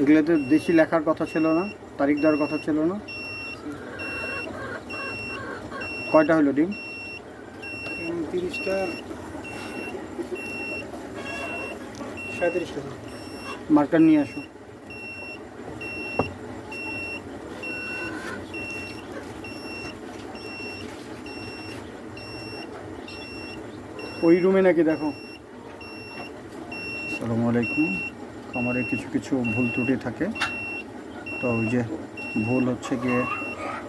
এগুলোতে দেশি লেখার কথা ছিল না তারিখ দেওয়ার কথা ছিল না। কয়টা হলো ডিম তিরিশটা সাঁত্রিশটা। মার্কার নিয়ে আসো। ওই রুমে নাকি দেখো। আসসালামু আলাইকুম। খামারে কিছু কিছু ভুল ত্রুটি থাকে। তো ওই যে ভুল হচ্ছে গিয়ে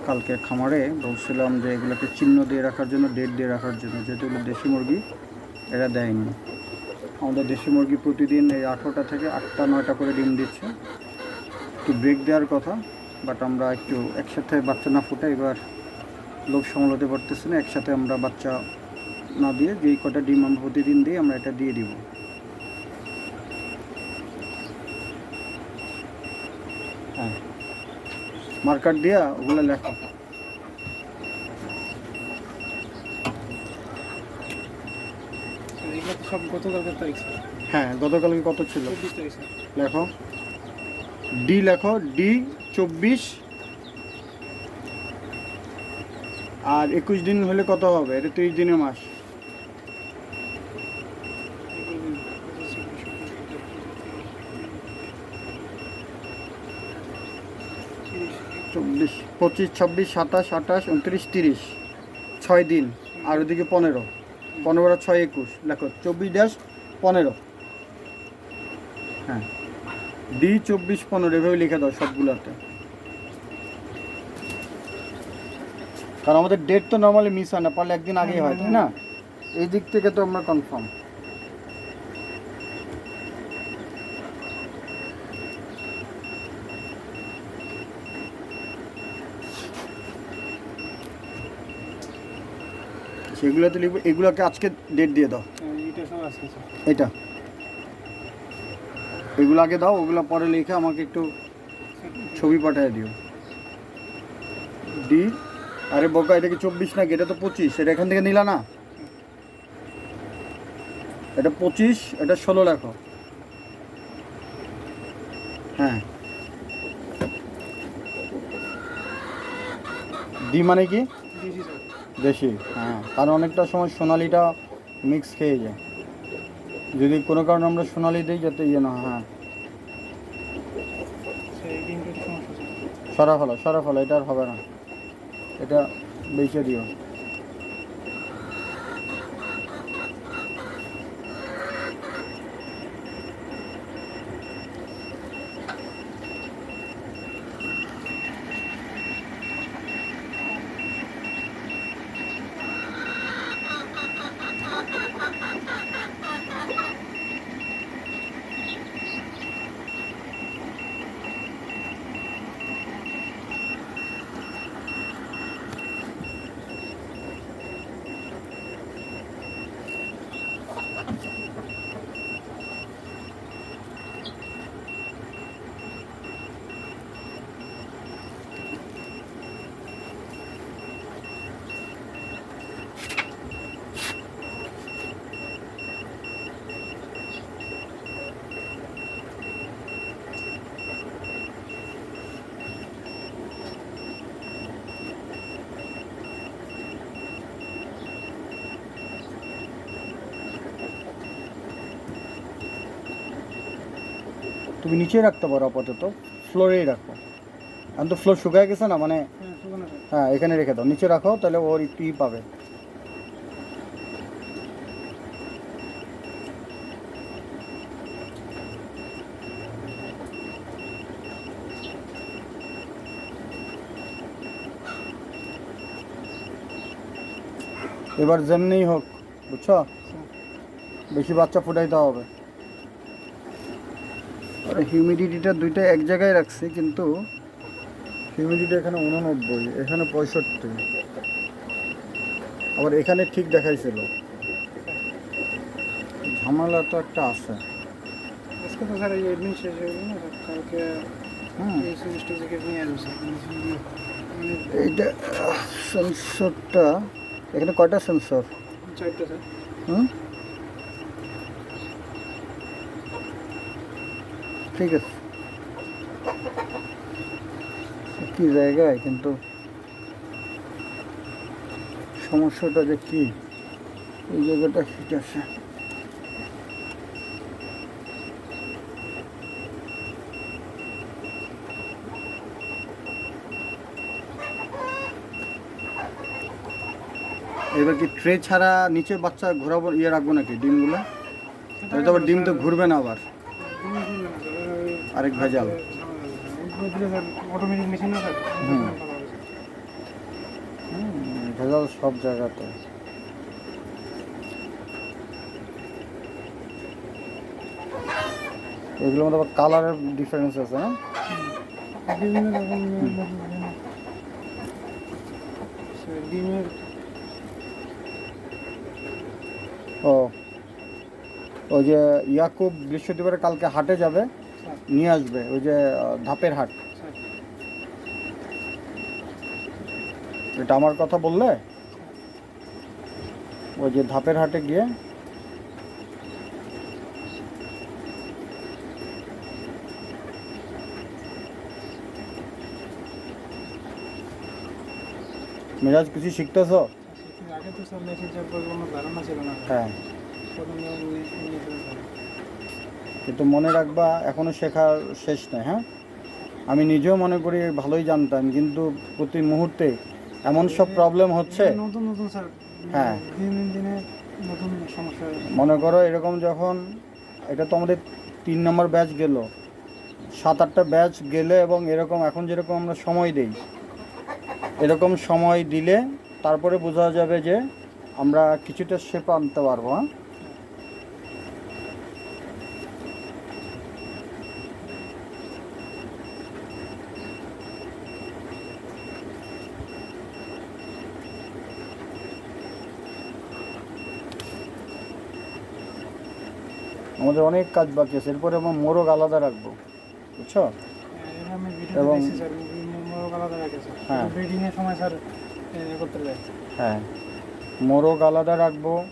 কালকে খামারে বলছিলাম যে এগুলোকে চিহ্ন দিয়ে রাখার জন্য ডেট দিয়ে রাখার জন্য। যেহেতু এগুলো দেশি মুরগি, এরা দেয়নি। আমাদের দেশি মুরগি প্রতিদিন এই আঠেরোটা থেকে আটটা, নয়টা করে ডিম দিচ্ছে। একটু ব্রেক দেওয়ার কথা বাট আমরা একটু একসাথে বাচ্চা না ফুটে এবার লোক সামলাতে পারতেছি না। একসাথে আমরা বাচ্চা না দিয়ে যেই কটা ডিম আমরা প্রতিদিন দিই, আমরা এটা দিয়ে দিব। মার্কার দিয়া ওগুলো লেখো। সব গতকালকের তারিখ হ্যাঁ গতকালকে কত ছিল? লেখো। ডি লেখো ডি চব্বিশ। আর একুশ দিন হলে কত হবে? এটা তিরিশ দিনের মাস চব্বিশ পঁচিশ, ছাব্বিশ, সাতাশ, আঠাশ, উনত্রিশ, তিরিশ। ছয় দিন, আর ওদিকে পনেরো। পনেরো ছয় একুশ। লেখো, চব্বিশ ড্যাশ পনেরো। হ্যাঁ। ডি, চব্বিশ, পনেরো। এভাবে লিখে দাও সবগুলোতে। কারণ আমাদের ডেট তো নর্মালি মিস হয় না, পারলে একদিন আগেই হয়, তাই না? এই দিক থেকে তো আমরা কনফার্ম সেগুলোতে লিখব। এগুলোকে আজকে ডেট দিয়ে দাও। এটা। এগুলো আগে দাও, ওগুলো পরে লিখে আমাকে একটু ছবি পাঠিয়ে দিও। ডি, আরে বকা, এটা কি চব্বিশ নাকি? এটা তো পঁচিশ, এটা এখান থেকে নিলা না? এটা পঁচিশ, এটা ষোলো লেখো। হ্যাঁ। ডি মানে কি? দেশি হ্যাঁ। কারণ অনেকটা সময় সোনালিটা মিক্স খেয়ে যায়। যদি কোনো কারণে আমরা সোনালি দিই, যাতে ইয়ে না হ্যাঁ সরা ফেলো সরা ফেলো এটা আর হবে না। এটা বেঁচে দিও। তুমি নিচে রাখতে পারো আপাতত ফ্লোরেই রাখো। এখন তো ফ্লোর শুকায় গেছে না মানে হ্যাঁ হ্যাঁ এখানে রেখে দাও নিচে রাখো তাহলে ওর একটু ই পাবে। এবার যেমনিই হোক বুঝছ? বেশি বাচ্চা ফুটাইতে হবে। আর হিউমিডিটিটা দুইটা এক জায়গায় রাখছি কিন্তু হিউমিডিটি এখানে উননব্বই এখানে পঁয়ষট্টি। আবার এখানে ঠিক দেখাইছিল। ঝামেলা তো একটা আছে। আজকে তো স্যার এডমিন শেষ হয়ে গেল কালকে এই সেমিস্টার থেকে নিয়ে আসব মানে এইটা সেন্সরটা এখানে কয়টা সেন্সর চারটা স্যার। হুম? ঠিক আছে। কি জায়গায় কিন্তু সমস্যাটা যে কি? এই জায়গাটা ঠিক আছে। এবার কি ট্রে ছাড়া নিচে বাচ্চা ঘোরাবো ইয়ে রাখব নাকি ডিমগুলো? ডিম তো ঘুরবে না আবার। আরেক ভেজাল। হুম। ভেজাল সব জায়গাতে। এগুলোর মধ্যে আবার কালারের ডিফারেন্স আছে না? বিভিন্ন রকম ডিমের ও। ওই যে ইয়াকুব বৃহস্পতিবারে কালকে হাটে যাবে। নিয়ে আসবে ওই যে ধাপের হাট। এটা আমার কথা বললে? ওই যে ধাপের হাটে গিয়ে মিরাজ কিছু শিখতেছ? আগে তো স্যার মেশিন সম্পর্কে কোনো ধারণা ছিল না। হ্যাঁ। প্রথম যখন নিয়ে- নিয়েছিলাম স্যার। কিন্তু মনে রাখবা এখনও শেখার শেষ নেই হ্যাঁ? আমি নিজেও মনে করি ভালোই জানতাম কিন্তু প্রতি মুহূর্তে এমন সব প্রবলেম হচ্ছে। নতুন নতুন স্যার হ্যাঁ। দিনে দিনে নতুন সমস্যা। মনে করো এরকম যখন এটা তো আমাদের তিন নম্বর ব্যাচ গেল। সাত আটটা ব্যাচ গেলে এবং এরকম এখন যেরকম আমরা সময় দেই এরকম সময় দিলে তারপরে বোঝা যাবে যে আমরা কিছুটা শেপ আনতে পারব হ্যাঁ? আমাদের অনেক কাজ বাকি আছে। এরপরে আমরা মোরগ আলাদা রাখব। বুঝছ? এবং- হ্যাঁ। হ্যাঁ। মোরগ আলাদা রাখব।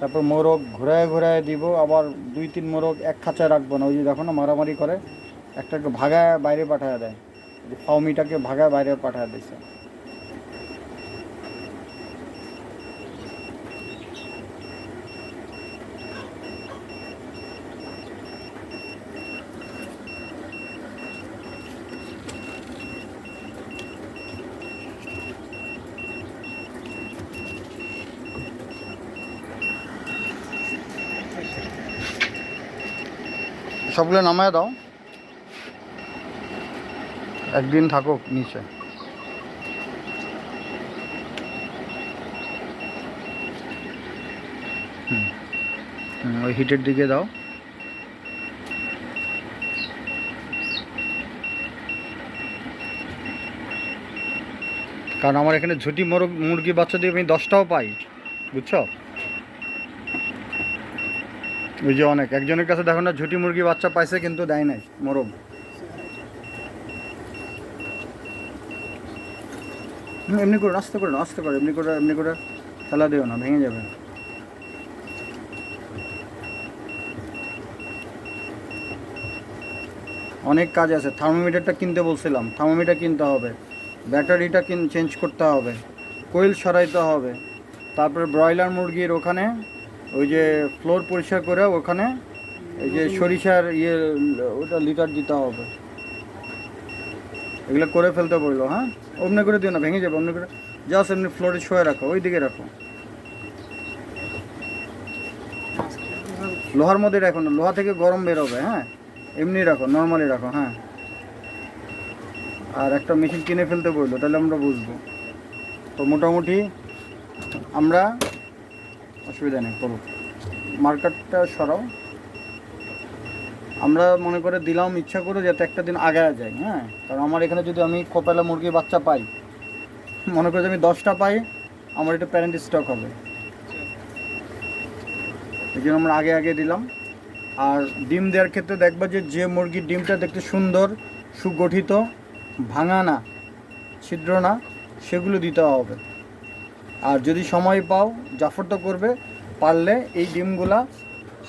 তারপর মোরগ ঘুরায় ঘুরায় দিব। আবার দুই তিন মোরগ এক খাঁচায় রাখব না। ওই যে দেখো না মারামারি করে। একটাকে ভাগায় বাইরে পাঠায় দেয়। ফাউমিটাকে ভাগায় বাইরে পাঠায় দিছে। সবগুলো নামায় দাও। একদিন থাকুক নিচে। ওই হিটের দিকে দাও। কারণ আমার এখানে ঝুটি মুরগি বাচ্চা দিয়ে আমি দশটাও পাই, বুঝছ? ওই যে অনেক। একজনের কাছে দেখো না ঝুটি মুরগি বাচ্চা পাইছে কিন্তু দেয় নাই মোরগ হুম, এমনি করে আস্তে করে আস্তে করে এমনি করে এমনি করে খেলা দিও না ভেঙে যাবে। অনেক কাজ আছে থার্মোমিটারটা কিনতে বলছিলাম থার্মোমিটার কিনতে হবে ব্যাটারিটা কিন চেঞ্জ করতে হবে কোয়েল সরাইতে হবে তারপরে ব্রয়লার মুরগির ওখানে ওই যে ফ্লোর পরিষ্কার করে ওখানে এই যে সরিষার ইয়ে ওটা লিটার দিতে হবে। এগুলো করে ফেলতে বলল হ্যাঁ? অমনি করে দিও না, ভেঙে যাবে, অমনি করে। জাস্ট এমনি ফ্লোরে শুয়ে রাখো ওই দিকে রাখো। লোহার মধ্যে রাখো না, লোহা থেকে গরম বেরোবে হ্যাঁ? এমনি রাখো নর্মালি রাখো হ্যাঁ? আর একটা মেশিন কিনে ফেলতে বলল, তাহলে আমরা বুঝব। তো মোটামুটি আমরা অসুবিধা নেই, করো। মার্কেটটা সরাও। আমরা মনে করে দিলাম, ইচ্ছা করে যাতে একটা দিন আগায় যায় হ্যাঁ? কারণ আমার এখানে যদি আমি কোপালা মুরগির বাচ্চা পাই, মনে করে আমি দশটা পাই, আমার এটা প্যারেন্ট স্টক হবে। এই জন্য আমরা আগে আগে দিলাম। আর ডিম দেওয়ার ক্ষেত্রে দেখবা যে যে মুরগির ডিমটা দেখতে সুন্দর, সুগঠিত, ভাঙা না, ছিদ্র না, সেগুলো দিতে হবে। আর যদি সময় পাও, জাফর তো করবে, পারলে এই ডিমগুলা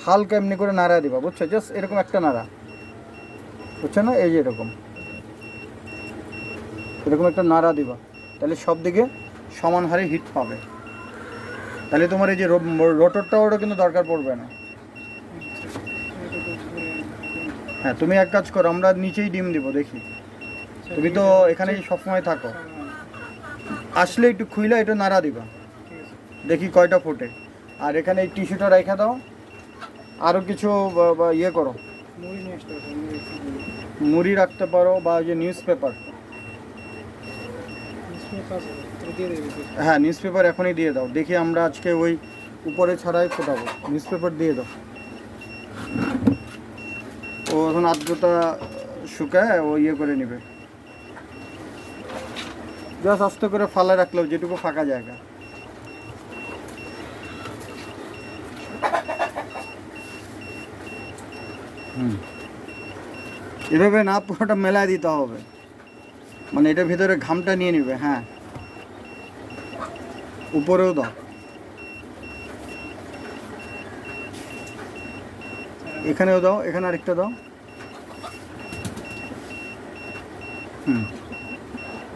হালকা এমনি করে নাড়া দিবা, বুঝছ? জাস্ট এরকম একটা নাড়া। বুঝছ না? এই যে এরকম। এরকম একটা নাড়া দিবা। তাহলে সব দিকে সমান হারে হিট পাবে। তাহলে তোমার এই যে রোটরটা ওটা কিন্তু দরকার পড়বে না। হ্যাঁ তুমি এক কাজ করো, আমরা নিচেই ডিম দিব, দেখি। তুমি তো এখানেই সবসময় থাকো। আসলে একটু খুইলা, একটু নাড়া দিবা। দেখি কয়টা ফোটে। আর এখানে এই টিস্যুটা রেখে দাও। আরও কিছু ইয়ে করো। মুড়ি রাখতে পারো, বা যে নিউজ পেপার হ্যাঁ নিউজ পেপার এখনই দিয়ে দাও। দেখি আমরা আজকে ওই উপরে ছাড়াই ফোটাবো। নিউজ পেপার দিয়ে দাও। ও এখন আর্দ্রতা শুকায়, ও ইয়ে করে নেবে। জাস্ট আস্তে করে ফালা রাখলেও যেটুকু ফাঁকা জায়গা। হুম। এভাবে না পুরোটা মেলায় দিতে হবে। মানে এটার ভিতরে ঘামটা নিয়ে নিবে হ্যাঁ। উপরেও দাও। এখানেও দাও এখানে আরেকটা দাও। হুম।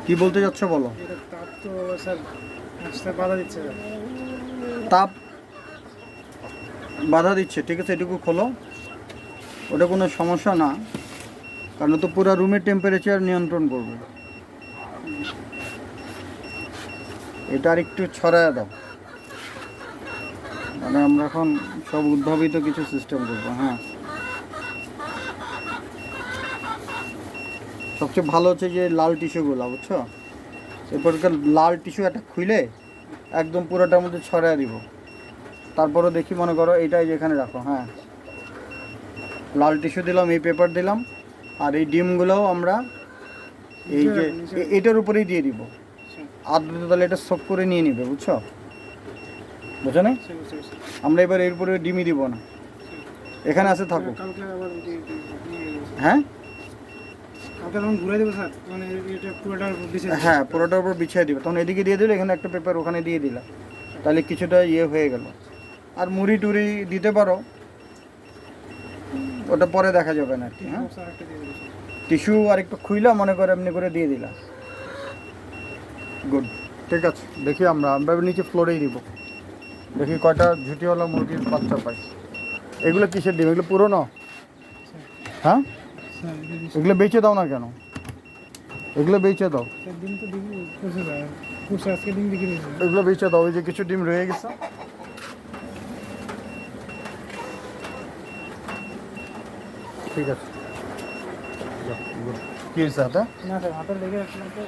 কি বলতে যাচ্ছ বলো? তাপ তো স্যার বাধা দিচ্ছে তাপ বাধা দিচ্ছে ঠিক আছে, এটুকু খোলো। ওটা কোনো সমস্যা না, কারণ তো পুরো রুমের টেম্পারেচার নিয়ন্ত্রণ করবে। এটা আর একটু ছড়ায় দাও। মানে আমরা এখন সব উদ্ভাবিত কিছু সিস্টেম করব হ্যাঁ। সবচেয়ে ভালো হচ্ছে যে লাল টিস্যুগুলো বুঝছ? এরপরকার লাল টিস্যু একটা খুলে একদম পুরোটার মধ্যে ছড়ায় দিব। তারপরে দেখি মনে করো এইটাই যেখানে রাখো হ্যাঁ। লাল টিস্যু দিলাম এই পেপার দিলাম আর এই ডিমগুলোও আমরা এই যে এটার উপরেই দিয়ে দিব। আদ্রতা তাহলে এটা সব করে নিয়ে নিবে বুঝছ? বুঝো না। আমরা এবার এর উপরে ডিমই দিব না। এখানে আছে থাকো। হ্যাঁ? হ্যাঁ পুরোটার উপর বিছিয়ে দিবে। তখন এদিকে দিয়ে দিলে এখানে একটা পেপার ওখানে দিয়ে দিলা। তাহলে কিছুটা ইয়ে হয়ে গেল। আর মুড়ি টুড়ি দিতে পারো। ওটা পরে দেখা যাবে না কি হ্যাঁ। টিস্যু আর একটু খুইলা মনে করে এমনি করে দিয়ে দিলা। গুড ঠিক আছে দেখি আমরা। আমরা নিচে ফ্লোরেই দিব। দেখি কয়টা ঝুটিওয়ালা মুরগির বাচ্চা পাই। এগুলো কিসের ডিম? এগুলো পুরনো? হ্যাঁ। এগুলো বেচে দাও না কেন এগুলো বেচে দাও স্যার ডিম তো বিক্রি করছে স্যার করছে আজকে ডিম বিক্রি হয়েছে এগুলো বেচে দাও ওই যে কিছু ডিম রয়ে গেছে ঠিক আছে যাও, good. কি হয়েছে হাতে না স্যার হাতে লেগে আসলাম তো